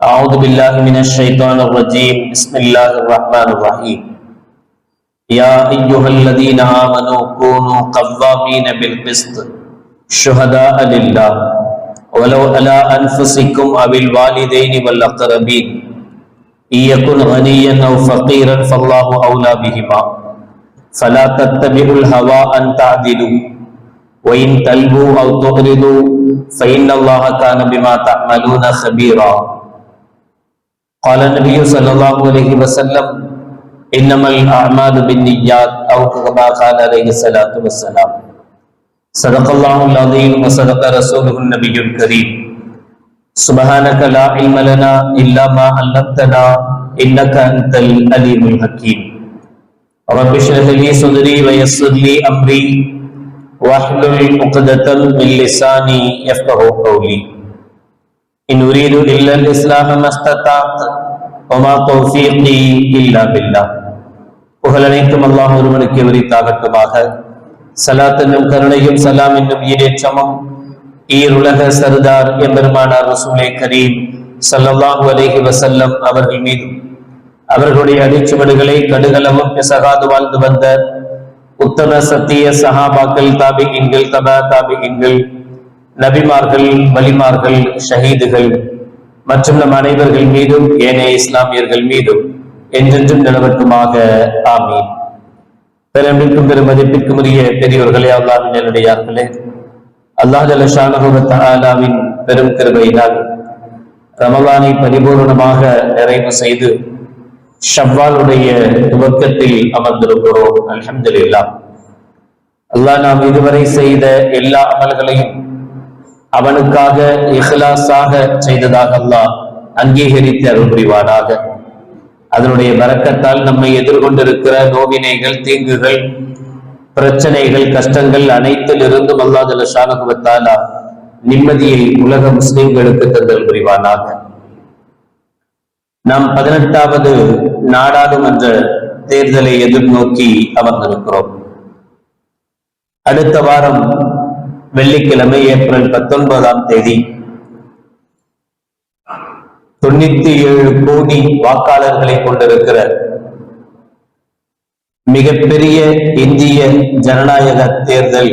أعوذ بالله من الشيطان الرجيم. بسم الله الرحمن الرحيم. يا أيها الذين آمنوا كونوا قوامين بالقسط شهداء لله. ولو على أنفسكم أو الوالدين والأقربين. إن يكن غنيا أو فقيرا فالله أولى بهما. فلا تتبعوا الهوى أن تعدلوا. وإن تلبوا أو تغرضوا فإن الله كان بما تعملون خبيرا. قال النبي صلى الله عليه وسلم إنما الأعمال بالنيات أو كما قال عليه الصلاة والسلام. صدق الله العظيم وصدق رسوله النبي الكريم. سبحانك لا علم لنا إلا ما علمتنا إنك أنت العليم الحكيم. رب اشرح لي صدري ويسر لي أمري واحلل عقدة من لساني يفقه قولي. إن أريد إلا الإصلاح ما استطعت وما توفيقي إلا بالله புகழனைத்தும் அல்லாஹ் ஒருவனுக்கு விரித்தாகட்டுமாக சலாத் என்னும் கருணையும் சலாம் என்னும் ஈரேற்றமும் ஈருலக சர்தார் எம்பெருமானார் ரசூலே கரீம் ஸல்லல்லாஹு அலைஹி வஸல்லம் அவர்கள் மீதும் அவர்களுடைய அடிச்சுவடுகளை கடுகளவும் பிசகாது வாழ்ந்து வந்த உத்தம சத்திய சஹாபாக்கள் தாபிகின்கள் தபா தாபிகின்கள் நபிமார்கள் வலிமார்கள் ஷஹீதுகள் மற்றும் நம் அனைவர்கள் மீதும் ஏனைய இஸ்லாமியர்கள் மீதும் என்றென்றும் நிலவட்டுமாக ஆமீன். பெரும்பிற்கும் பெரும் மதிப்பிற்கும் உரிய பெரியோர்களே அல்லாவின் நல்லடியார்களே அல்லாஹ் ஜலஷானுவின் பெரும் கிருபையினால் ரமலானை பரிபூர்ணமாக நிறைவு செய்து ஷவ்வாலுடைய துவக்கத்தில் அமர்ந்திருக்கிறோம். அல்ஹம்துலில்லாஹ். அல்லாஹ் நாம் இதுவரை செய்த எல்லா அமல்களையும் அவனுக்காக இஹ்லாஸாக செய்ததாக அல்லாஹ் அங்கீகரித்து அருள் புரிவானாக அதனுடைய வரக்கத்தால் நம்மை எதிர்கொண்டிருக்கிற நோவினைகள் தீங்குகள் பிரச்சனைகள் கஷ்டங்கள் அனைத்தில் இருந்தும் அல்லாஹ் ஷானுகுவத்தாலா நிம்மதியை உலக முஸ்லிம்களுக்கு தந்தல் புரிவானாக நாம் பதினெட்டாவது நாடாளுமன்ற தேர்தலை எதிர்நோக்கி அமர்ந்திருக்கிறோம். அடுத்த வாரம் வெள்ளிக்கிழமை ஏப்ரல் பத்தொன்பதாம் தேதி. தொண்ணூத்தி ஏழு கோடி வாக்காளர்களை கொண்டிருக்கிற மிகப்பெரிய இந்திய ஜனநாயக தேர்தல்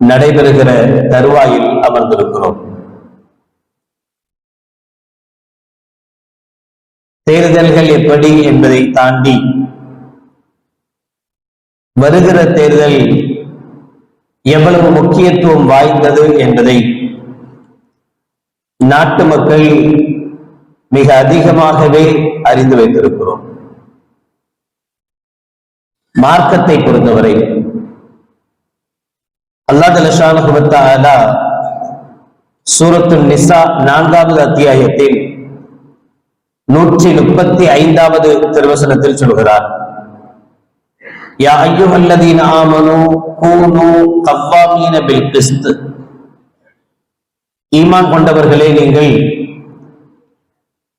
நடைபெறுகிற தருவாயில் அமர்ந்திருக்கிறோம். தேர்தல்கள் எப்படி என்பதை தாண்டி வருகிற தேர்தல் எவ்வளவு முக்கியத்துவம் வாய்ந்தது என்பதை நாட்டு மக்கள் மிக அதிகமாகவே அறிந்து வைத்திருக்கிறோம். மார்க்கத்தை பொறுத்தவரை அல்லா தலஷானுபத்தாலா சூரத்து நிசா நான்காவது அத்தியாயத்தில் நூற்றி முப்பத்தி ஐந்தாவது திருவசனத்தில் சொல்கிறார். யா ஐயுஹல்லதீன ஆமனு கூனு கவ்வாமீன பில் கிறிஸ்து ஈமான் கொண்டவர்களே நீங்கள்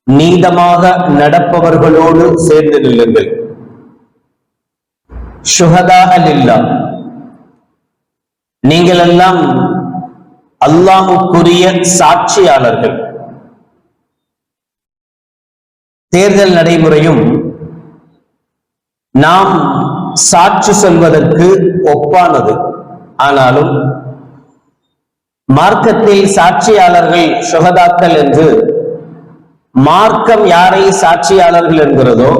நீதமாக நடப்பவர்களோடு சேர்ந்து நில்லுங்கள் சுகதா அல்லா நீங்கள் எல்லாம் அல்லாஹுக்குரிய சாட்சியாளர்கள் தேர்தல் நடைமுறையும் நாம் சாட்சி சொல்வதற்கு ஒப்பானது. ஆனாலும் மார்க்கத்தில் சாட்சியாளர்கள் சுகதாக்கள் என்று மார்க்கம் யாரை சாட்சியாளர்கள் என்கிறதோ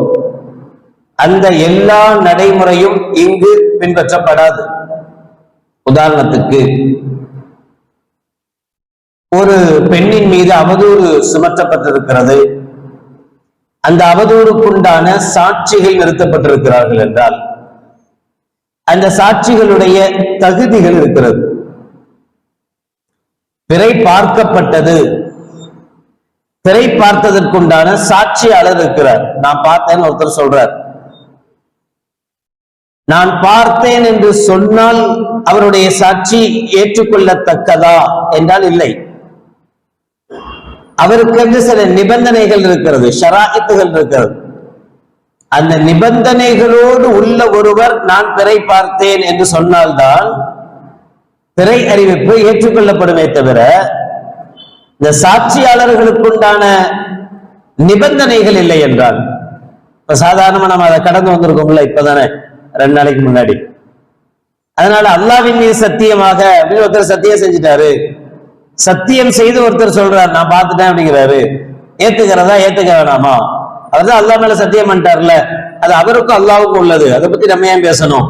அந்த எல்லா நடைமுறையும் இங்கு பின்பற்றப்படாது. உதாரணத்துக்கு ஒரு பெண்ணின் மீது அவதூறு சுமற்றப்பட்டிருக்கிறது அந்த அவதூறுக்குண்டான சாட்சிகள் நிறுத்தப்பட்டிருக்கிறார்கள் என்றால் அந்த சாட்சிகளுடைய தகுதிகள் இருக்கிறது. பிறை பார்க்கப்பட்டது. திரை பார்த்ததற்குண்டான சாட்சியாளர் இருக்கிறார். நான் பார்த்தேன்னு ஒருத்தர் சொல்றார். நான் பார்த்தேன் என்று சொன்னால் அவருடைய சாட்சி ஏற்றுக்கொள்ளத்தக்கதா என்றால் இல்லை. அவருக்கு சில நிபந்தனைகள் இருக்கிறது ஷராயித்துகள் இருக்கிறது. அந்த நிபந்தனைகளோடு உள்ள ஒருவர் நான் பிறை பார்த்தேன் என்று சொன்னால்தான் பிறை அறிவிப்பு ஏற்றுக்கொள்ளப்படுமே தவிர இந்த சாட்சியாளர்களுக்குண்டான நிபந்தனைகள் இல்லை என்றால் இப்ப சாதாரணமா நம்ம அதை கடந்து வந்திருக்கோம்ல இப்பதானே ரெண்டு நாளைக்கு முன்னாடி. அதனால அல்லாவின் மீது சத்தியமாக அப்படின்னு ஒருத்தர் சத்தியம் செஞ்சுட்டாரு. சத்தியம் செய்து ஒருத்தர் சொல்றாரு நான் பார்த்துட்டேன் அப்படிங்கிறாரு. ஏத்துக்கிறதா ஏத்துக்க வேணாமா? அதுதான் அல்லாஹ் மேல சத்தியம் பண்ணிட்டார்ல. அது அவருக்கும் அல்லாவுக்கும் உள்ளது. அதை பத்தி நம்ம ஏன் பேசணும்?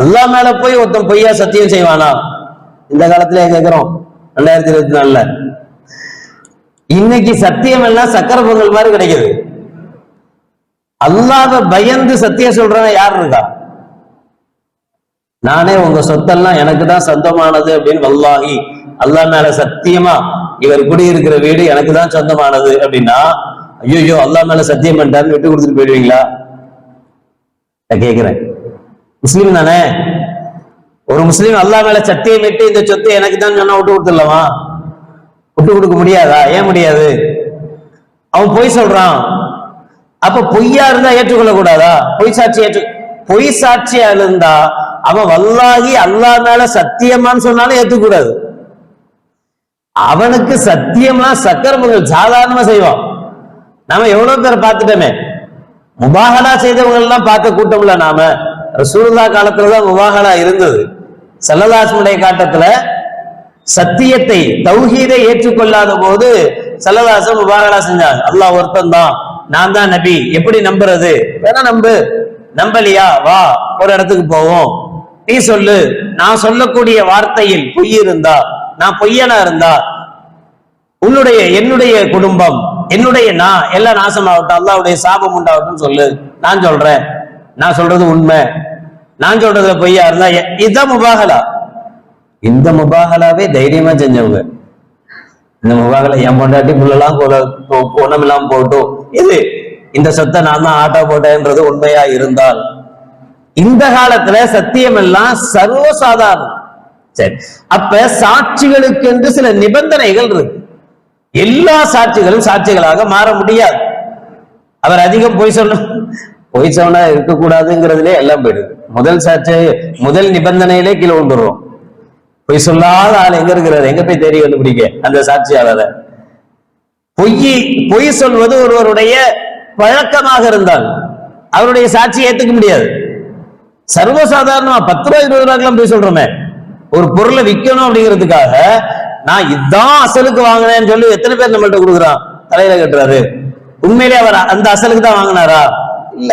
அல்லாஹ் மேல போய் ஒருத்தன் பொய்யா சத்தியம் செய்வானா? இந்த காலத்திலே கேட்கிறோம் ரெண்டாயிரத்தி இருபத்தி நாலுல. இன்னைக்கு சத்தியம் எல்லாம் சக்கர பொங்கல் மாதிரி கிடைக்குது. அல்லாத பயந்து சத்தியம் சொல்றவன் யார் இருக்கா? நானே உங்க சொத்தெல்லாம் எனக்கு தான் சொந்தமானது அப்படின்னு வல்லாஹி அல்லாஹ் மேல சத்தியமா இவர் குடியிருக்கிற வீடு எனக்கு தான் சொந்தமானது அப்படின்னா ஐயோ அல்லாஹ் மேல சத்தியம் பண்ணிட்டாருன்னு விட்டு கொடுத்துட்டு போயிடுவீங்களா? நான் கேட்கிறேன் முஸ்லீம் தானே? ஒரு முஸ்லீம் அல்லாஹ் மேல சத்தியம் விட்டு இந்த சொத்தை எனக்கு தான் சொன்னா விட்டு கொடுத்துடலாமா? விட்டு கொடுக்க முடியாதா? ஏன் முடியாது? அவன் பொய் சொல்றான். அப்ப பொய்யா இருந்தா ஏற்றுக்கொள்ள கூடாதா பொய் சாட்சி ஏற்று பொய் சாட்சியா இருந்தா அவன் வல்லாகி அல்லாஹ் மேல சத்தியமான்னு சொன்னாலும் ஏத்துக்கூடாது அவனுக்கு சத்தியமா சக்கரமுகள் சாதாரணமா செய்வான். நாம எவ்வளவு பேர் பார்த்துட்டோமே? முபாகலா செய்தவங்க எல்லாம் பார்த்த கூட்டம்ல நாம. ரசூலுல்லா காலத்துலதான் முபாகலா இருந்தது. சல்லதாசனுடைய காட்டத்துல சத்தியத்தை தௌஹீதை ஏற்றுக்கொள்ளாத போது சல்லதாசன் முபாகலா செஞ்சாங்க. அல்லாஹ் ஒருத்தன் தான் நான் தான் நபி. எப்படி நம்புறது? வேணா நம்பு. நம்பலியா? வா. ஒரு இடத்துக்கு போவோம். நீ சொல்லு. நான் சொல்லக்கூடிய வார்த்தையில் பொய் இருந்தா நான் பொய்யனா இருந்தா உன்னுடைய என்னுடைய குடும்பம் என்னுடைய நான் எல்லாம் நாசமாகட்டும் அல்லாவுடைய சாபம் உண்டாகட்டும் சொல்லு. நான் சொல்றேன். நான் சொல்றது உண்மை. நான் சொல்றதுல பொய்யா இருந்தா எ- இதுதான் முபாகலா. இந்த முபாகலாவே தைரியமா செஞ்சவங்க. இந்த முபாகலா என் பொண்டாட்டி புள்ளலாம் ஒண்ணும் இல்லாம போட்டும் இது இந்த சொத்தை நான் தான் ஆட்டோ போட்டேன்றது உண்மையா இருந்தால் இந்த காலத்துல சத்தியம் எல்லாம் சர்வசாதாரணம். சரி. அப்ப சாட்சிகளுக்கு என்று சில நிபந்தனைகள் இருக்கு. எல்லா சாட்சிகளும் சாட்சிகளாக மாற முடியாது. அவர் அதிகம் பொய் சொல்ல பொய் சொன்னா இருக்கக்கூடாதுங்கிறதுலே எல்லாம் போயிடுது. முதல் சாட்சி முதல் நிபந்தனையிலே கீழே கொண்டுடுறோம் பொய் சொல்லாத ஆள் எங்க இருக்கிறார்? எங்க போய் தேடி கண்டுபிடிக்க? அந்த சாட்சியாளரை. பொய் பொய் சொல்வது ஒருவருடைய பழக்கமாக இருந்தால் அவருடைய சாட்சியை ஏத்துக்க முடியாது. சர்வசாதாரணமா பத்து ரூபாய் இருபது ரூபாய்க்கெல்லாம் போய் சொல்றோமே. ஒரு பொருளை விற்கணும் அப்படிங்கிறதுக்காக நான் இதான் அசலுக்கு வாங்கினேன்னு சொல்லி எத்தனை பேர் நம்மள்ட்ட கொடுக்குறான்? தலையில கட்டுறாரு. உண்மையிலே அவர் அந்த அசலுக்கு தான் வாங்கினாரா? இல்ல.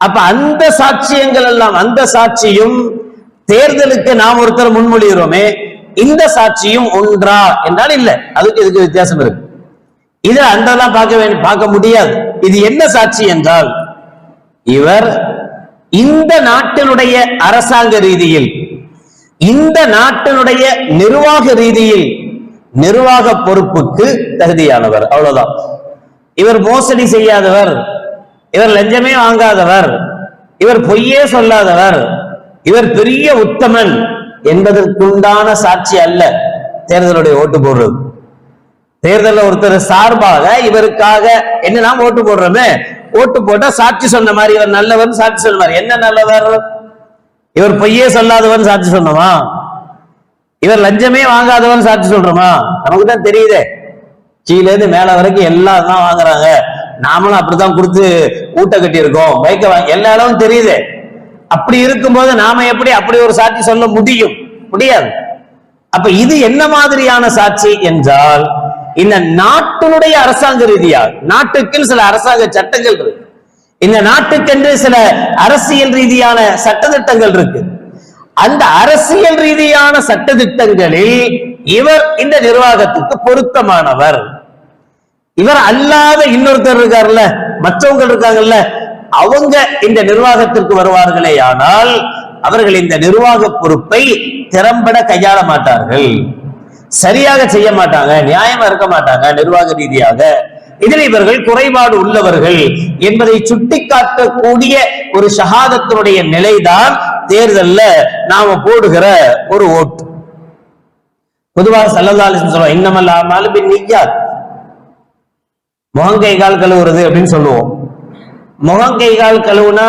அப்ப அந்த சாட்சியங்கள் எல்லாம் அந்த சாட்சியும் தேர்தலுக்கு நாம் ஒருத்தர் முன்மொழிகிறோமே இந்த சாட்சியும் ஒன்றா என்றால் இல்ல. அதுக்கு இதுக்கு வித்தியாசம் இருக்கு. இதை அன்றெல்லாம் பார்க்க வேண்டி பார்க்க முடியாது. இது என்ன சாட்சி என்றால் இவர் இந்த நாட்டினுடைய அரசாங்க ரீதியில் இந்த நாட்டினுடைய நிர்வாக ரீதியில் நிர்வாக பொறுப்புக்கு தகுதியானவர். அவ்வளவுதான். இவர் மோசடி செய்யாதவர். இவர் லஞ்சமே வாங்காதவர். இவர் பொய்யே சொல்லாதவர். இவர் பெரிய உத்தமன் என்பதற்குண்டான சாட்சி அல்ல தேர்தலுடைய ஓட்டு போடுறது. தேர்தலில் ஒருத்தர் சார்பாக இவருக்காக என்ன நாம் ஓட்டு போடுறோமே? ஓட்டு போட்டா சாட்சி சொன்ன மாதிரி இவர் நல்லவர் சாட்சி சொன்ன மாதிரி என்ன நல்லவர்? இவர் பொய்யே சொல்லாதவன் சாட்சி சொன்னோமா இவர் லஞ்சமே வாங்காதவன் சாட்சி சொல்றோமா? நமக்கு தான் தெரியுதே. கீழே இருந்து மேல வரைக்கும் எல்லாம் தான் வாங்குறாங்க. நாமளும் அப்படித்தான் கொடுத்து ஊட்ட கட்டி இருக்கோம் பைக்க வாங்கி எல்லா இடமும் தெரியுதே. அப்படி இருக்கும்போது நாம எப்படி அப்படி ஒரு சாட்சி சொல்ல முடியும்? முடியாது. அப்ப இது என்ன மாதிரியான சாட்சி என்றால் இந்த நாட்டினுடைய அரசாங்க ரீதியாக நாட்டுக்கு சில அரசாங்க சட்டங்கள் இருக்கு. இந்த நாட்டுக்கென்று சில அரசியல் ரீதியான சட்டதிட்டங்கள் இருக்கு. அந்த அரசியல் ரீதியான சட்டதிட்டங்களில் இவர் இந்த நிர்வாகத்துக்கு பொருத்தமானவர். இவர் அல்லாத இன்னொருத்தர் இருக்காருல்ல மற்றவங்க இருக்காங்கல்ல அவங்க இந்த நிர்வாகத்திற்கு வருவார்களே ஆனால் அவர்கள் இந்த நிர்வாக பொறுப்பை திறம்பட கையாள மாட்டார்கள். சரியாக செய்ய மாட்டாங்க நியாயமா இருக்க மாட்டாங்க நிர்வாக ரீதியாக. இதில் இவர்கள் குறைபாடு உள்ளவர்கள் என்பதை சுட்டிக்காட்டக்கூடிய ஒரு ஷஹாதத்தினுடைய நிலைதான் தேர்தல்ல நாம போடுகிற ஒரு ஓட்டு. பொதுவாக சல்லல்லாஹு சொல்லுவோம் இன்னமல்ல மாலுபின் நிய்யாத். முகங்கை கால் கழுவுறது அப்படின்னு சொல்லுவோம். முகங்கை கால் கழுவுனா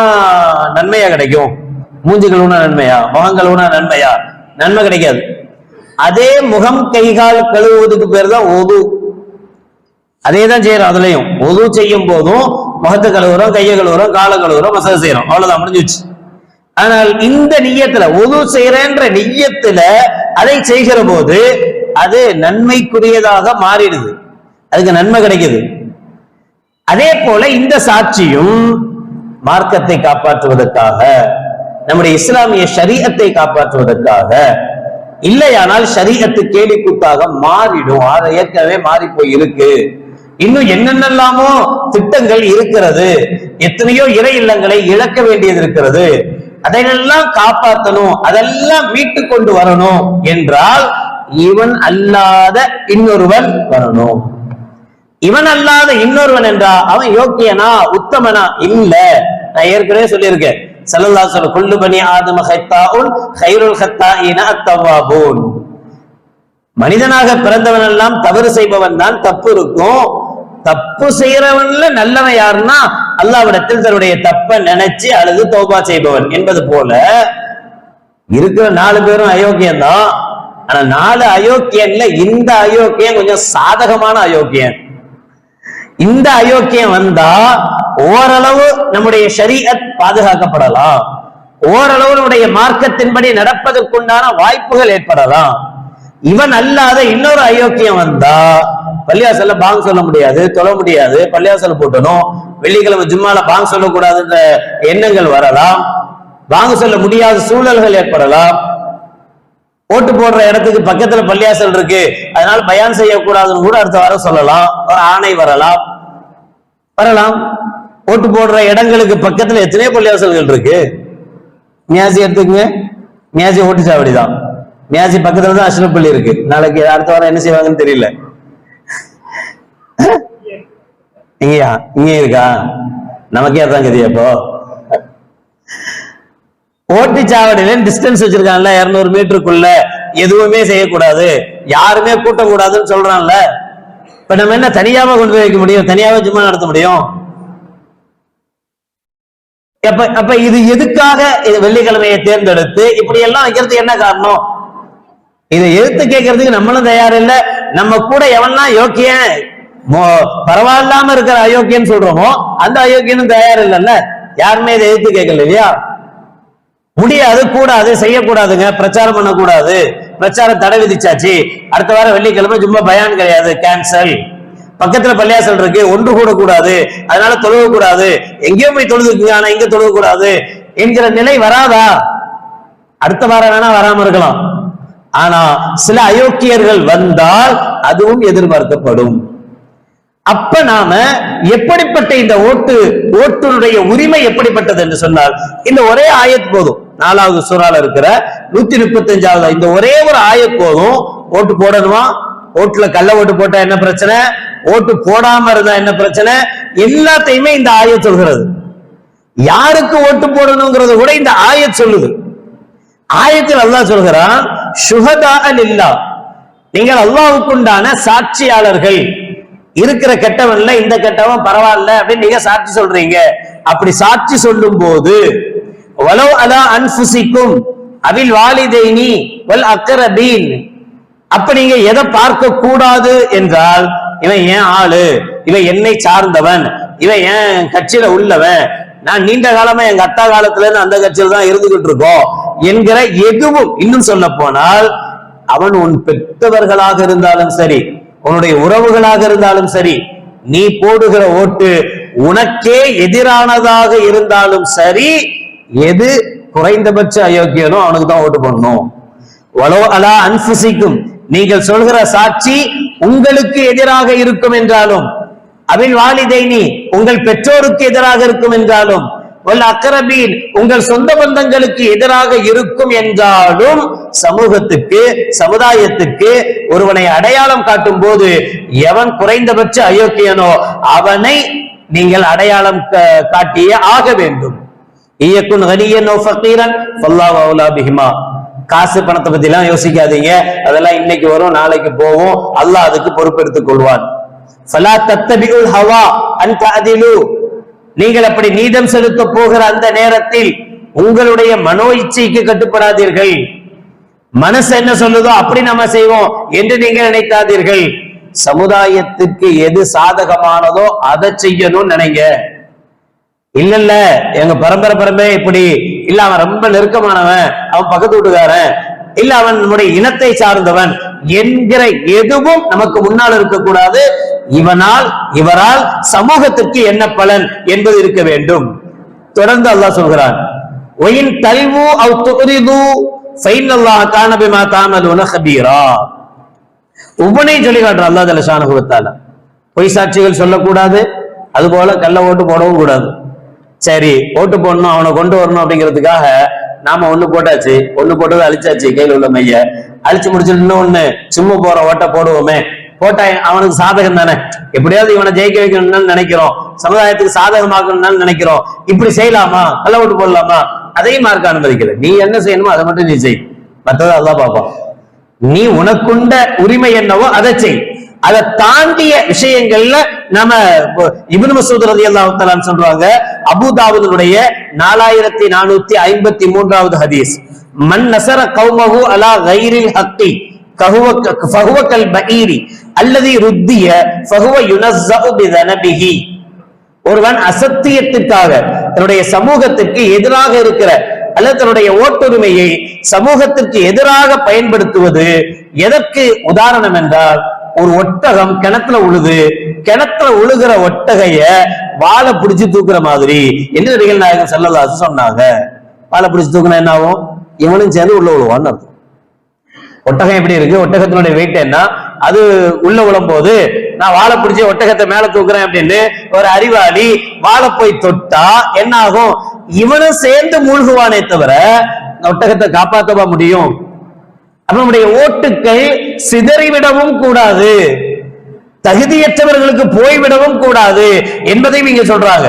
நன்மையா கிடைக்கும்? மூஞ்சி கழுவுனா நன்மையா? முகம் கழுவுனா நன்மையா? நன்மை கிடைக்காது. அதே முகம் கை கால் கழுவுவதுக்கு பேர் தான் ஒது அதே தான் செய்யறோம் அதுலயும். ஒது செய்யும் போதும் முகத்து கழுவுறோம் கையை கழுவுறோம் காலை கழுவுறோம் மசாஜ் செய்யறோம். அவ்வளவுதான் முடிஞ்சுச்சு ஆனால் இந்த நியத்துல ஒது செய்யறேன்ற நியத்துல அதை செய்கிற போது அது நன்மைக்குரியதாக மாறிடுது. அதுக்கு நன்மை கிடைக்குது. அதே போல இந்த சாட்சியும் மார்க்கத்தை காப்பாற்றுவதற்காக நம்முடைய இஸ்லாமிய ஷரீஅத்தை காப்பாற்றுவதற்காக இல்லையானால் ஷரீஅத்து கேலி மாறிடும். ஏற்கனவே மாறி போய் இருக்கு இன்னும் என்னென்னலாமோ திட்டங்கள் இருக்கிறது. எத்தனையோ இறை இல்லங்களை இழக்க வேண்டியது இருக்கிறது. அதையெல்லாம் காப்பாற்றணும் அதெல்லாம் மீட்டு கொண்டு வரணும் என்றால் இவன் அல்லாத இன்னொருவன் வரணும். இவன் அல்லாத இன்னொருவன் என்றா அவன் யோக்கியனா உத்தமனா? இல்ல. நான் ஏற்கனவே சொல்லியிருக்கேன். சல்லல்லா சொல்ல கொள்ளு பணி ஆதம ஹைத்தாவுன் ஹைருல் ஹத்தாயின அத்தவாபூன் மனிதனாக பிறந்தவன் எல்லாம் தவறு செய்பவன் தான் தப்பு இருக்கும். தப்பு செய்யறவன்ல நல்லவன் யாருன்னா அல்லாவிடத்தில் தன்னுடைய தப்ப நினைச்சு அழுது தோபா செய்பவன் என்பது போல இருக்கிற நாலு பேரும் அயோக்கியம் தான் ஆனா நாலு அயோக்கியன்ல இந்த அயோக்கியம் கொஞ்சம் சாதகமான அயோக்கியம் இந்த அயோக்கியம் வந்தா ஓரளவு நம்முடைய ஷரீஅத் பாதுகாக்கப்படலாம். ஓரளவு நம்முடைய மார்க்கத்தின்படி நடப்பதற்குண்டான வாய்ப்புகள் ஏற்படலாம். இவன் அல்லாத இன்னொரு அயோக்கியம் வந்தா பள்ளியாசல்ல பாங் சொல்ல முடியாது தொழ முடியாது பள்ளியாசல் போட்டணும் வெள்ளிக்கிழமை ஜும்மால பாங் சொல்லக்கூடாதுன்ற எண்ணங்கள் வரலாம் பாங் சொல்ல முடியாத சூழல்கள் ஏற்படலாம். ஓட்டு போடுற இடத்துக்கு பக்கத்துல பள்ளியாசல் இருக்கு அதனால பயான் செய்யக்கூடாதுன்னு கூட அடுத்த வாரம் சொல்லலாம் ஒரு ஆணை வரலாம். வரலாம். ஓட்டு போடுற இடங்களுக்கு பக்கத்துல எத்தனையோ பள்ளியாசல்கள் இருக்கு. மியாசி எடுத்துக்கங்க. மியாசி ஓட்டு சாவடி தான் மியாசி பக்கத்துல தான் அஷ்ரப் பள்ளி இருக்கு. நாளைக்கு அடுத்த வாரம் என்ன செய்வாங்கன்னு தெரியல. இங்கயா? இங்க இருக்கா? நமக்கே அதான் கதியா அப்போ. ஓட்டுச்சாவடியில டிஸ்டன்ஸ் வச்சிருக்கான்ல இருநூறு மீட்டருக்குள்ள எதுவுமே செய்யக்கூடாது. யாருமே கூட்டக்கூடாதுன்னு சொல்றான்ல. இப்ப நம்ம என்ன தனியாவா கொண்டு போய் வைக்க முடியும்? தனியாவே சும்மா நடத்த முடியும்? அப்ப அப்ப இது எதுக்காக இது வெள்ளிக்கிழமையை தேர்ந்தெடுத்து இப்படி எல்லாம் வைக்கிறதுக்கு என்ன காரணம்? இதை எதிர்த்து கேட்கறதுக்கு நம்மளும் தயார் இல்ல நம்ம கூட எவன்லாம் யோக்கியன் மோ- பரவாயில்லாம இருக்கிற அயோக்கியன்னு சொல்றோமோ அந்த அயோக்கியனும் தயார் இல்லைல்ல யாருமே இதை எதிர்த்து கேட்கல இல்லையா? முடியாது கூடாது செய்யக்கூடாதுங்க. பிரச்சாரம் பண்ணக்கூடாது. பிரச்சாரம் தடை விதிச்சாச்சு. அடுத்த வாரம் வெள்ளிக்கிழமை சும்மா பயான் கிடையாது. கேன்சல் பக்கத்துல பள்ளியாசல் இருக்கு. ஒன்று கூட கூடாது அதனால தொழுக கூடாது எங்கேயோ போய் தொழுதுக்குங்க. ஆனா இங்க தொழுக கூடாது என்கிற நிலை வராதா? அடுத்த வாரம் வேணா வராம இருக்கலாம். ஆனா சில அயோக்கியர்கள் வந்தால் அதுவும் எதிர்பார்க்கப்படும். அப்ப நாம எப்படிப்பட்ட இந்த ஓட்டு ஓட்டுடைய உரிமை எப்படிப்பட்டது என்று சொன்னால் இந்த ஒரே ஆயத் போதும். நாலாவது சூறால இருக்கிற நூத்தி முப்பத்தி அஞ்சாவது இந்த ஒரே ஒரு ஆயத் போதும். ஓட்டு போடணுமா? ஓட்டுல கள்ள ஓட்டு போட்டா என்ன பிரச்சனை? ஓட்டு போடாம இருந்தா என்ன பிரச்சனை? எல்லாத்தையுமே இந்த ஆயத் சொல்கிறது. யாருக்கு ஓட்டு போடணுங்கிறது கூட இந்த ஆயத் சொல்லுது. ஆயத்தில் அல்லா சொல்கிறான் சுஹதா இல்லா நீங்கள் அல்லாவுக்குண்டான சாட்சியாளர்கள். இருக்கிற கெட்டவன்ல இந்த கெட்டவன் பரவாயில்ல அப்படின்னு நீங்க சாட்சி சொல்றீங்க. அப்படி சாட்சி சொல்லும் போது வலோ அலா அவில் வாலிதைனி வல் அக்கரபீன் அப்ப நீங்க எதை பார்க்க கூடாது என்றால் இவன் ஏன் ஆளு? இவன் என்னை சார்ந்தவன். இவன் ஏன் கட்சியில உள்ளவன்? நான் நீண்ட காலமா எங்க அத்தா காலத்துல இருந்து அந்த கட்சியில தான் இருந்துகிட்டு இருக்கோம். என்கிற எதுவும் இன்னும் சொல்ல போனால் அவன் உன் பெற்றவர்களாக இருந்தாலும் சரி உன்னுடைய உறவுகளாக இருந்தாலும் சரி நீ போடுகிற ஓட்டு உனக்கே எதிரானதாக இருந்தாலும் சரி எது குறைந்தபட்ச அயோக்கியனோ அவனுக்கு தான் ஓட்டு பண்ணணும் வளோ அலா அன்புசிக்கும் நீங்கள் சொல்கிற சாட்சி உங்களுக்கு எதிராக இருக்கும் என்றாலும் அபில் வாலிதைனி உங்கள் பெற்றோருக்கு எதிராக இருக்கும் என்றாலும் அக்கரபீன் உங்கள் சொந்த பந்தங்களுக்கு எதிராக இருக்கும் என்றாலும் சமூகத்துக்கு சமுதாயத்துக்கு ஒருவனை அடையாளம் காட்டும் போது எவன் குறைந்தபட்ச அயோக்கியனோ அவனை நீங்கள் அடையாளம் கா- காட்டியே ஆக வேண்டும். ஈயக்குன் ஹனியனோ ஃபக்கீரன் பிஹிமா. காசு பணத்தை பத்தி எல்லாம் யோசிக்காதீங்க. அதெல்லாம் இன்னைக்கு வரும் நாளைக்கு போகும். அல்லாஹ் அதுக்கு பொறுப்பெடுத்துக் கொள்வான். ஃபலா ஹவா அன் தஅதிலு. நீங்கள் அப்படி நீதம் செலுத்த போகிற அந்த நேரத்தில் உங்களுடைய மனோ இச்சைக்கு கட்டுப்படாதீர்கள். மனசு என்ன சொல்லுதோ அப்படி நம்ம செய்வோம் என்று நீங்கள் நினைக்காதீர்கள். சமுதாயத்துக்கு எது சாதகமானதோ அதை செய்யணும்னு நினைங்க. இல்ல இல்ல எங்க பரம்பரை பரம்பரை இப்படி இல்ல அவன் ரொம்ப நெருக்கமானவன் அவன் பக்கத்து வீட்டுக்காரன் இல்ல அவன் நம்முடைய இனத்தை சார்ந்தவன் என்கிற எதுவும் நமக்கு முன்னால் இருக்கக்கூடாது. இவனால் இவரால் சமூகத்திற்கு என்ன பலன் என்பது இருக்க வேண்டும். தொடர்ந்து அல்லாஹ் சொல்கிறான் ஒயின் தல்வு அவ் துரிது அல்லாஹ் தாமலுன கபீரா. ஒவ்வொன்றையும் சொல்லி காட்டுறான் அல்லாஹ் ஜல்ல பொய் சாட்சிகள் சொல்லக்கூடாது அது போல கள்ள ஓட்டு போடவும் கூடாது. சரி ஓட்டு போடணும் அவனை கொண்டு வரணும் அப்படிங்கிறதுக்காக நாம ஒண்ணு போட்டாச்சு ஒண்ணு போட்டது அழிச்சாச்சு கையில் உள்ள மைய. அழிச்சு முடிச்சு இன்னொன்னு சும்மா போற ஓட்ட போடுவோமே. போட்டா அவனுக்கு சாதகம் தானே? எப்படியாவது இவனை ஜெயிக்க வைக்கணும்னு நினைக்கிறோம். சமுதாயத்துக்கு சாதகமாக்கணும்னு நினைக்கிறோம். இப்படி செய்யலாமா? கள்ள ஓட்டு போடலாமா? அதையும் மார்க்க அனுமதிக்கல. நீ என்ன செய்யணுமோ அதை மட்டும் நீ செய். மற்றதை அதான் பார்ப்போம் நீ உனக்குண்ட உரிமை என்னவோ அதை செய். அதை தாண்டிய விஷயங்கள்ல நம்ம இபின் மசூத் ரதி தஆலான்னு சொல்றாங்க அபுதாபுதனுடைய நாலாயிரத்தி நானூத்தி ஐம்பத்தி மூன்றாவது ஹதீஸ். மன் நசர கௌமஹு அலா கைரில் ஹக்கி கஹுவ கல் பஈரி ருத்திய ஃபஹுவ யுனஸ்ஸு பிதனபிஹி. ஒருவன் அசத்தியத்திற்காக தன்னுடைய சமூகத்திற்கு எதிராக இருக்கிற அல்லது தன்னுடைய ஓட்டுரிமையை சமூகத்திற்கு எதிராக பயன்படுத்துவது எதற்கு உதாரணம் என்றால் ஒரு ஒட்டகம் கிணத்துல உழுது கிணத்துல உழுகிற ஒட்டகைய வாழை பிடிச்சு தூக்குற மாதிரி. என்ன நபிகள் நாயகம் செல்லலாசு சொன்னாங்க. வாழை பிடிச்சு தூக்குனா என்ன ஆகும்? இவனும் சேர்ந்து உள்ள விழுவான்னு அர்த்தம். ஒட்டகம் எப்படி இருக்கு? ஒட்டகத்தினுடைய வெயிட் என்ன? அது உள்ள விழும்போது நான் வாழை பிடிச்சி ஒட்டகத்தை மேல தூக்குறேன் அப்படின்னு ஒரு அறிவாளி வாழை போய் தொட்டா என்ன ஆகும்? இவனும் சேர்ந்து மூழ்குவானே தவிர ஒட்டகத்தை காப்பாத்தவா முடியும்? அப்ப நம்முடைய ஓட்டுக்கள் சிதறிவிடவும் கூடாது. தகுதியற்றவர்களுக்கு போய்விடவும் கூடாது என்பதையும் இங்க சொல்றாங்க.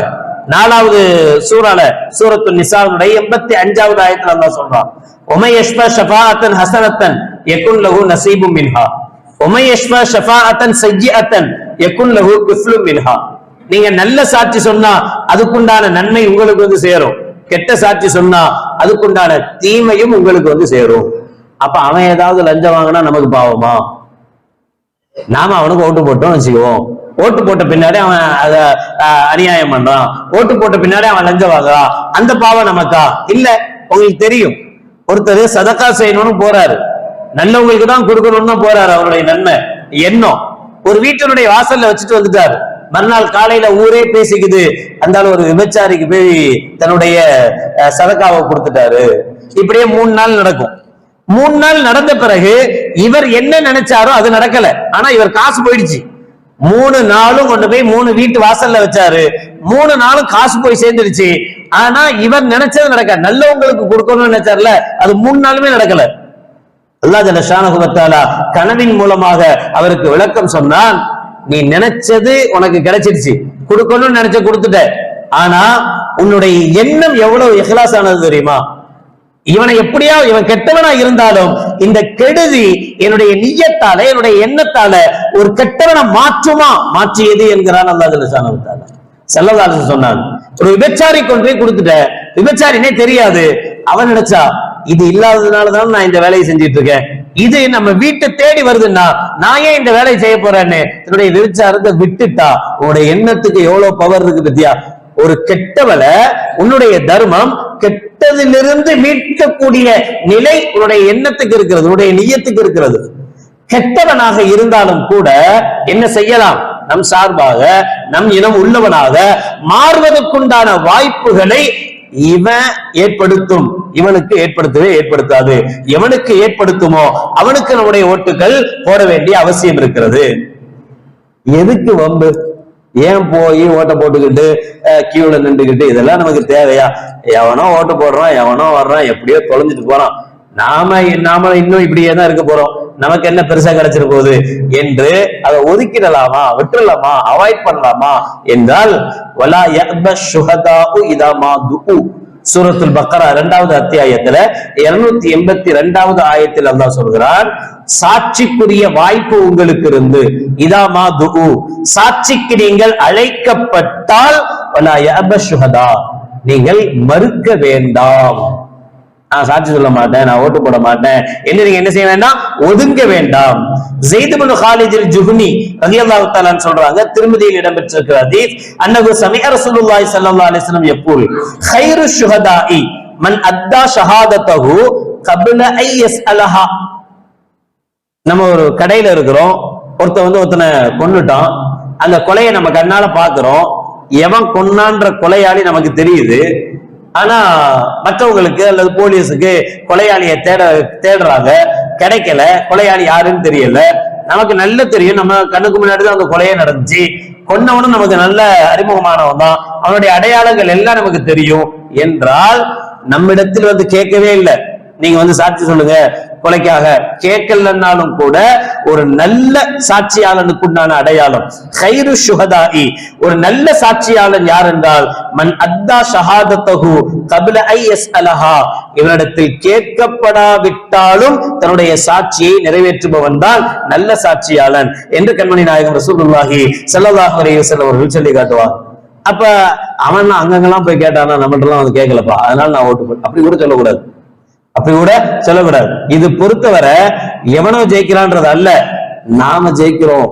நாலாவது சூறால சூரத்து நிசாவுடைய எண்பத்தி அஞ்சாவது ஆயத்துல அல்லா சொல்றான். உமையஷ்ப ஷஃபாஅத்தன் ஹசனத்தன் எக்குன் லகு நசீபும் மின்ஹா. உமையஷ்ப ஷஃபாஅத்தன் அத்தன் எக்குன் லகு குஃப்லும் மின்ஹா. நீங்க நல்ல சாட்சி சொன்னா அதுக்குண்டான நன்மை உங்களுக்கு வந்து சேரும். கெட்ட சாட்சி சொன்னா அதுக்குண்டான தீமையும் உங்களுக்கு வந்து சேரும். அப்ப அவன் ஏதாவது லஞ்சம் வாங்கினா நமக்கு பாவமா? நாம அவனுக்கு ஓட்டு போட்டோம் வச்சுக்குவோம். ஓட்டு போட்ட பின்னாடி அவன் அத அநியாயம் பண்றான். ஓட்டு போட்ட பின்னாடி அவன் லஞ்சம் வாங்குறான். அந்த பாவம் நமக்கா? இல்ல. உங்களுக்கு தெரியும். ஒருத்தர் சதக்கா செய்யணும்னு போறாரு. நல்லவங்களுக்கு தான் கொடுக்கணும்னு தான் போறாரு அவருடைய நன்மை. எண்ணம். ஒரு வீட்டினுடைய வாசல்ல வச்சுட்டு வந்துட்டாரு. மறுநாள் காலையில ஊரே பேசிக்குது. அந்த ஒரு விபச்சாரிக்கு போய் தன்னுடைய சதக்காவை கொடுத்துட்டாரு. இப்படியே மூணு நாள் நடக்கும். மூணு நாள் நடந்த பிறகு இவர் என்ன நினைச்சாரோ அது நடக்கல. ஆனா இவர் காசு போயிடுச்சு. மூணு நாளும் கொண்டு போய் மூணு வீட்டு வாசல்ல வச்சாரு. மூணு நாளும் காசு போய் சேர்ந்துருச்சு ஆனா இவர் நினைச்சது நடக்க நல்லவங்களுக்கு கொடுக்கணும்னு நினைச்சார்ல அது மூணு நாளுமே நடக்கல. அல்லா ஜல்ல ஷானஹு கனவின் மூலமாக அவருக்கு விளக்கம் சொன்னான். நீ நினைச்சது உனக்கு கிடைச்சிருச்சு கொடுக்கணும்னு நினைச்ச கொடுத்துட்ட. ஆனா உன்னுடைய எண்ணம் எவ்வளவு இஹ்லாஸ் ஆனது தெரியுமா? இவனை எப்படியா இவன் கெட்டவனா இருந்தாலும் இந்த கெடுதி என்னுடைய நீயத்தால என்னுடைய எண்ணத்தால ஒரு கெட்டவனை மாற்றுமா? மாற்றியது என்கிறான் அல்லா ஜல்லஷான சொன்னான். ஒரு விபச்சாரி கொண்டு போய் கொடுத்துட்ட விபச்சாரினே தெரியாது. அவன் நினைச்சா இது இல்லாததுனாலதான் நான் இந்த வேலையை செஞ்சிட்டு இருக்கேன். இது நம்ம வீட்டை தேடி வருதுன்னா நான் ஏன் இந்த வேலையை செய்ய போறேன்னு என்னுடைய விபச்சாரத்தை விட்டுட்டா? உன்னுடைய எண்ணத்துக்கு எவ்வளவு பவர் இருக்கு பத்தியா? ஒரு கெட்டவளை உன்னுடைய தர்மம் கெட்டதிலிருந்து மீட்கக்கூடிய நிலை உன்னுடைய எண்ணத்துக்கு இருக்கிறது உன்னுடைய நியத்துக்கு இருக்கிறது. கெட்டவனாக இருந்தாலும் கூட என்ன செய்யலாம்? நம் சார்பாக நம் இனம் உள்ளவனாக மாறுவதற்குண்டான வாய்ப்புகளை இவன் ஏற்படுத்தும். இவனுக்கு ஏற்படுத்தவே ஏற்படுத்தாது. எவனுக்கு ஏற்படுத்துமோ அவனுக்கு நம்முடைய ஓட்டுகள் போட வேண்டிய அவசியம் இருக்கிறது. எதுக்கு வம்பு? ஏன் போய் ஓட்டை போட்டுக்கிட்டு கியூல நின்றுக்கிட்டு இதெல்லாம் நமக்கு தேவையா? எவனோ ஓட்டு போடுறான் எவனோ வர்றான் எப்படியோ தொலைஞ்சிட்டு போறான். நாம நாம இன்னும் இப்படியே தான் இருக்க போறோம். நமக்கு என்ன பெருசா கிடைச்சிட போகுது? என்று அதை ஒதுக்கிடலாமா விட்டுறலாமா அவாய்ட் பண்ணலாமா? என்றால் வலா இதா மா சூரத்துல் பக்கரா இரண்டாவது அத்தியாயத்துல இருநூத்தி எண்பத்தி இரண்டாவது ஆயத்தில் அல்லா சொல்கிறான் சாட்சிக்குரிய வாய்ப்பு உங்களுக்கு இருந்து இதாமா துகு சாட்சிக்கு நீங்கள் அழைக்கப்பட்டால் நீங்கள் மறுக்க வேண்டாம். நான் சாட்சி சொல்ல மாட்டேன் நான் ஓட்டு போட மாட்டேன். என்ன நீங்க என்ன செய்ய வேண்டாம்? ஒதுங்க வேண்டாம். ஜெயித் பின் ஜுஹ்னி ரலியல்லாஹு சொல்றாங்க. திருமதியில் இடம்பெற்றிருக்கிற ஹதீஸ் அன்னகு சமிஅ ரசூலுல்லாஹி ஸல்லல்லாஹு அலைஹி வஸல்லம் யக்கூல் கைரு ஷுஹதாஇ மன் அத்தா ஷஹாதத்தஹு கப்ல ஐ யஸ்அலஹா. நம்ம ஒரு கடையில இருக்கிறோம். ஒருத்தன் வந்து ஒருத்தனை கொன்னுட்டான். அந்த கொலையை நம்ம கண்ணால பாக்குறோம் எவன் கொன்னான்ற கொலையாளி நமக்கு தெரியுது. ஆனா மற்றவங்களுக்கு அல்லது போலீஸுக்கு கொலையாளியை தேட தேடுறாங்க. கிடைக்கல. கொலையாளி யாருன்னு தெரியல. நமக்கு நல்ல தெரியும். நம்ம கண்ணுக்கு முன்னாடி தான் அந்த கொலையே நடந்துச்சு. கொன்னவனும் நமக்கு நல்ல அறிமுகமானவன் தான். அவனுடைய அடையாளங்கள் எல்லாம் நமக்கு தெரியும். என்றால் நம்மிடத்தில் வந்து கேட்கவே இல்லை. நீங்க வந்து சாட்சி சொல்லுங்க. கொலைக்காக கேட்கலன்னாலும் கூட ஒரு நல்ல சாட்சியாளனுக்கு உண்டான அடையாளம். கைரு சுகதாயி ஒரு நல்ல சாட்சியாளன் யார் என்றால் மன் அத்தா ஷஹாதத்தகு கபில ஐ எஸ் அலஹா. இவனிடத்தில் கேட்கப்படாவிட்டாலும் தன்னுடைய சாட்சியை நிறைவேற்றுபவன் தான் நல்ல சாட்சியாளன் என்று கண்மணி நாயகம் ரசூலுல்லாஹி ஸல்லல்லாஹு அலைஹி வஸல்லம் அவர்கள் சொல்லி காட்டுவார். அப்ப அவன் அங்கங்கெல்லாம் போய் கேட்டானா நம்மள்ட்ட வந்து கேட்கலப்பா அதனால நான் ஓட்டு அப்படி கூட சொல்லக்கூடாது. அப்படி கூட சொல்லக்கூடாது. இது பொறுத்தவரை எவனோ ஜெயிக்கிறான்றது அல்ல நாம ஜெயிக்கிறோம்.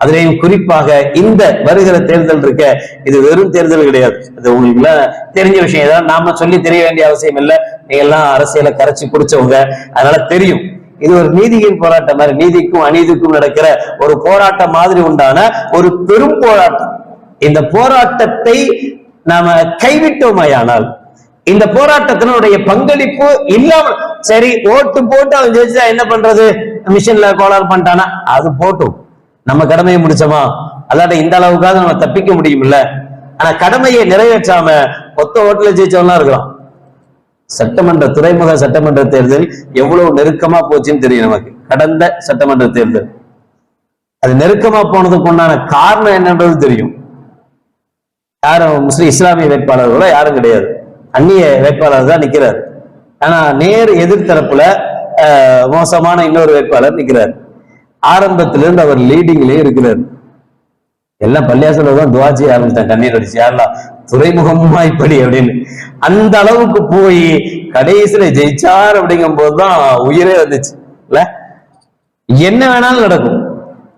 அதுலேயும் குறிப்பாக இந்த வருகிற தேர்தல் இருக்க இது வெறும் தேர்தல் கிடையாது. அது உங்களுக்கு எல்லாம் தெரிஞ்ச விஷயம். ஏதாவது நாம சொல்லி தெரிய வேண்டிய அவசியம் இல்லை. நீங்க எல்லாம் அரசியலை கரைச்சி குடிச்சவங்க அதனால தெரியும். இது ஒரு நீதியின் போராட்டம் மாதிரி நீதிக்கும் அநீதிக்கும் நடக்கிற ஒரு போராட்டம் மாதிரி உண்டான ஒரு பெரும் போராட்டம். இந்த போராட்டத்தை நாம கைவிட்டோமையானால் இந்த போராட்டத்தினுடைய பங்களிப்பு இல்லாமல் சரி ஓட்டு போட்டு அவன் ஜெயிச்சா என்ன பண்றது? மிஷின்ல கோளாறு பண்ணிட்டானா? அது போட்டும். நம்ம கடமையை முடிச்சோமா? அல்லாட்ட இந்த அளவுக்காவது நம்ம தப்பிக்க முடியும்ல ஆனா கடமையை நிறைவேற்றாம ஒத்த ஓட்டுல ஜெயிச்சவன்லாம் இருக்கலாம். சட்டமன்ற துறைமுக சட்டமன்ற தேர்தல் எவ்வளவு நெருக்கமா போச்சுன்னு தெரியும் நமக்கு. கடந்த சட்டமன்ற தேர்தல். அது நெருக்கமா போனதுக்கு உண்டான காரணம் என்னன்றது தெரியும். யாரும் முஸ்லிம் இஸ்லாமிய வேட்பாளர்களோ யாரும் கிடையாது. அந்நிய வேட்பாளர் தான் நிற்கிறார் ஆனா நேர் எதிர்த்தரப்புல மோசமான இன்னொரு வேட்பாளர் நிற்கிறார் ஆரம்பத்திலிருந்து அவர் லீடிங்லயே இருக்கிறார். எல்லாம் பள்ளியாசல தான் துவாச்சி ஆரம்பிச்சிட்டான் கண்ணீர் அடிச்சு யாரெல்லாம் துறைமுகமா இப்படி அப்படின்னு. அந்த அளவுக்கு போய் கடைசியில ஜெயிச்சார் அப்படிங்கும் போதுதான் உயிரே வந்துச்சு. இல்ல? என்ன வேணாலும் நடக்கும்.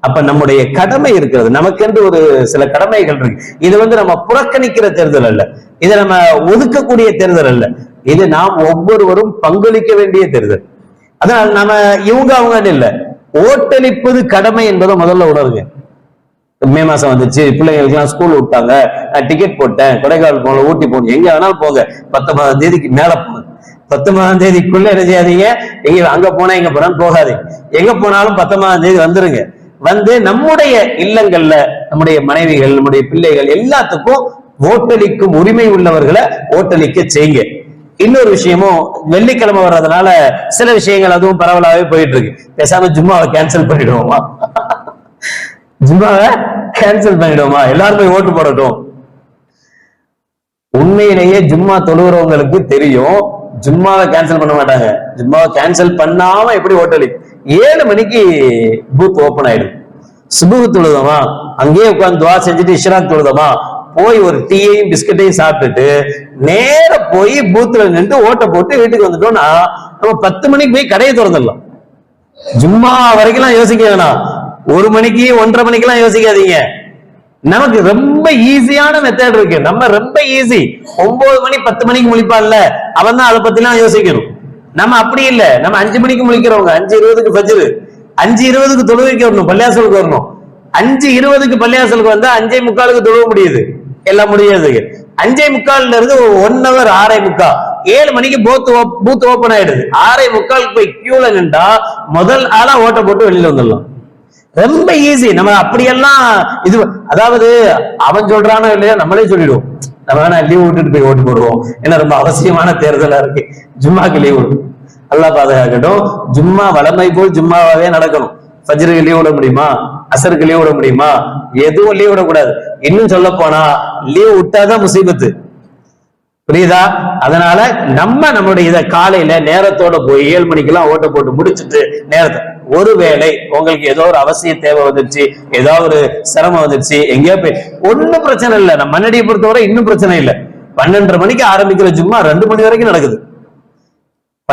அப்ப நம்முடைய கடமை இருக்கிறது. நமக்கென்று ஒரு சில கடமைகள் இருக்கு. இது வந்து நம்ம புறக்கணிக்கிற தேர்தல் அல்ல. இதை நம்ம ஒதுக்கக்கூடிய தேர்தல் அல்ல. இது நாம் ஒவ்வொருவரும் பங்களிக்க வேண்டிய தேர்தல். அதனால் நாம இவங்க அவங்க இல்லை. ஓட்டளிப்பது கடமை என்பதை முதல்ல உணருங்க. மே மாசம் வந்துச்சு பிள்ளைங்களுக்குலாம் ஸ்கூல் விட்டாங்க. நான் டிக்கெட் போட்டேன் கொடைக்கானல் போகணும் ஊட்டி போகணும். எங்க வேணாலும் போங்க. பத்தொன்பதாம் தேதிக்கு மேல போங்க. பத்தொன்பதாம் தேதிக்குள்ள என்ன செய்யாதீங்க. எங்க அங்க போனா எங்க போனாலும் போகாதீங்க. எங்க போனாலும் பத்தொன்பதாம் தேதி வந்துருங்க. வந்து நம்முடைய இல்லங்கள்ல நம்முடைய மனைவிகள் நம்முடைய பிள்ளைகள் எல்லாத்துக்கும் ஓட்டளிக்கும் உரிமை உள்ளவர்களை ஓட்டளிக்க செய்யுங்க. இன்னொரு விஷயமும் வெள்ளிக்கிழமை வர்றதுனால சில விஷயங்கள் அதுவும் பரவலாவே போயிட்டு இருக்கு பேசாம ஜும்மாவை கேன்சல் பண்ணிடுவோமா? ஜும்மாவை கேன்சல் பண்ணிடுவோமா? எல்லாரும் போய் ஓட்டு போடட்டும். உண்மையிலேயே ஜும்மா தொழுகிறவங்களுக்கு தெரியும் ஜும்மாவை கேன்சல் பண்ண மாட்டாங்க. ஜும்மாவை கேன்சல் பண்ணாம எப்படி ஓட்டலி ஏழு மணிக்கு பூத் ஓபன் ஆயிடும். சுபுகு தொழுதமா? அங்கேயே உட்காந்து துவா செஞ்சுட்டு இஷ்ராக் தொழுதமா? போய் ஒரு டீயையும் பிஸ்கட்டையும் சாப்பிட்டுட்டு நேர போய் பூத்துல நின்று ஓட்டை போட்டு வீட்டுக்கு வந்துட்டோம்னா நம்ம பத்து மணிக்கு போய் கடையை திறந்துடலாம். ஜும்மா வரைக்கும் யோசிக்க வேணாம். ஒரு மணிக்கு ஒன்றரை மணிக்கெல்லாம் யோசிக்காதீங்க. நமக்கு ரொம்ப ரொம்ப ஈஸியான மெத்தட் இருக்கு. நம்ம ரொம்ப ஈஸி ஒன்பது மணி பத்து மணிக்கு முழிப்பான்ல அவன் தான் அதை பத்திலாம் யோசிக்கணும். நம்ம அப்படி இல்ல. நம்ம அஞ்சு மணிக்கு முழிக்கிறவங்க அஞ்சு இருபதுக்கு ஃபஜ்ரு அஞ்சு இருபதுக்கு தொழுகைக்கு வரணும் பள்ளியாசலுக்கு வரணும். அஞ்சு இருபதுக்கு பள்ளியாசலுக்கு வந்தா அஞ்சே முக்காலுக்கு தொழுவ முடியுது. எல்லாம் முடியாதுக்கு அஞ்சே முக்கால்ல இருந்து ஒன் ஹவர் ஆறே முக்கால். ஏழு மணிக்கு பூத் பூத் ஓபன் ஆயிடுது. ஆறே முக்கால் போய் கியூல நின்றா முதல் ஆளா ஓட்ட போட்டு வெளியில வந்துடலாம். ரொம்ப ஈஸி நம்ம அப்படியெல்லாம் இது அதாவது அவன் சொல்றானோ இல்லையா நம்மளே சொல்லிடுவோம். நம்ம வேணா லீவ் விட்டுட்டு போய் ஓட்டு போடுவோம். ஏன்னா ரொம்ப அவசியமான தேர்தலா இருக்கு. ஜும்மாக்கு லீவ் விடும் நல்லா பாதுகாக்கட்டும். ஜும்மா வளமை போல் ஜும்மாவே நடக்கணும். ஃபஜ்ருக்கு லீவ் விட முடியுமா? அசருக்கு லீவ் விட முடியுமா? எதுவும் லீவ் விடக்கூடாது. இன்னும் சொல்ல போனா லீவ் விட்டாதான் முசீபத்து. புரியுதா? அதனால நம்ம நம்மளுடைய இதை காலையில நேரத்தோட போய் ஏழு மணிக்கெல்லாம் ஓட்ட போட்டு முடிச்சிட்டு நேரத்தை. ஒருவேளை உங்களுக்கு ஏதோ ஒரு அவசிய தேவை வந்துருச்சு ஏதோ ஒரு சிரமம் வந்துருச்சு எங்கேயோ போய் ஒன்னும் பிரச்சனை இல்லை. நம்ம மண்ணடியை பொறுத்தவரை இன்னும் பிரச்சனை இல்லை. பன்னெண்டரை மணிக்கு ஆரம்பிக்கிற ஜும்மா ரெண்டு மணி வரைக்கும் நடக்குது.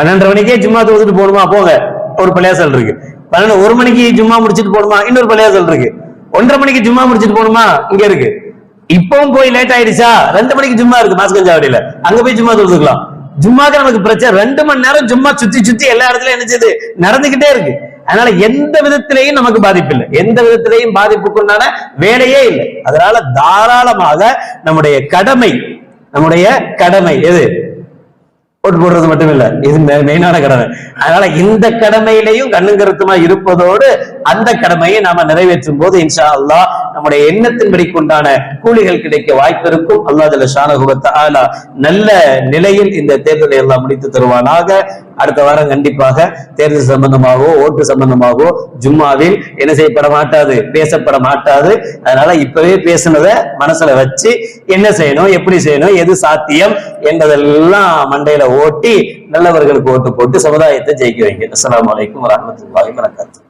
பன்னெண்டரை மணிக்கே ஜும்மா தொழுதுட்டு போகணுமா? போங்க. ஒரு பள்ளியாசல் இருக்கு. பன்னெண்டு ஒரு மணிக்கு ஜும்மா முடிச்சிட்டு போகணுமா? இன்னொரு பள்ளியாசல் இருக்கு. ஒன்றரை மணிக்கு ஜும்மா முடிச்சிட்டு போகணுமா? இங்க இருக்கு. இப்பவும் போய் லேட் ஆயிடுச்சா? ரெண்டு மணிக்கு ஜும்மா இருக்கு மாஸ்கஞ்சாவடியில அங்க போய் ஜும்மா தொழுதுக்கலாம். ஜும்மாக்கு நமக்கு பிரச்சனை. ரெண்டு மணி நேரம் ஜும்மா சுத்தி சுத்தி எல்லா இடத்துலயும் நினைச்சது நடந்துகிட்டே இருக்கு. அதனால எந்த விதத்திலையும் நமக்கு பாதிப்பு இல்லை. எந்த விதத்திலையும் பாதிப்புக்குண்டான வேலையே இல்லை. அதனால தாராளமாக நம்முடைய கடமை நம்முடைய கடமை எது? ஓட்டு போடுறது மட்டும் இல்ல இது மெயினான கடமை. அதனால இந்த கடமையிலையும் கண்ணும் கருத்துமா இருப்பதோடு அந்த கடமையை நாம நிறைவேற்றும் போது இன்ஷா அல்லாஹ் நம்முடைய எண்ணத்தின்படி கொண்டான கூலிகள் கிடைக்க வாய்ப்பு இருக்கும். அல்லாஹ் ஜல்ல ஆலா நல்ல நிலையில் இந்த தேர்தலை எல்லாம் முடித்து தருவானாக. அடுத்த வாரம் கண்டிப்பாக தேர்தல் சம்பந்தமாகவோ ஓட்டு சம்பந்தமாகவோ ஜும்மாவில் என்ன செய்யப்பட மாட்டாது பேசப்பட மாட்டாது. அதனால இப்பவே பேசுனதை மனசுல வச்சு என்ன செய்யணும் எப்படி செய்யணும் எது சாத்தியம் என்பதெல்லாம் மண்டையில ஓட்டி நல்லவர்களுக்கு ஓட்டு போட்டு சமுதாயத்தை ஜெயிக்க வைங்க. அஸ்லாம் வலைக்கம் வரமத்துல வரகாத்து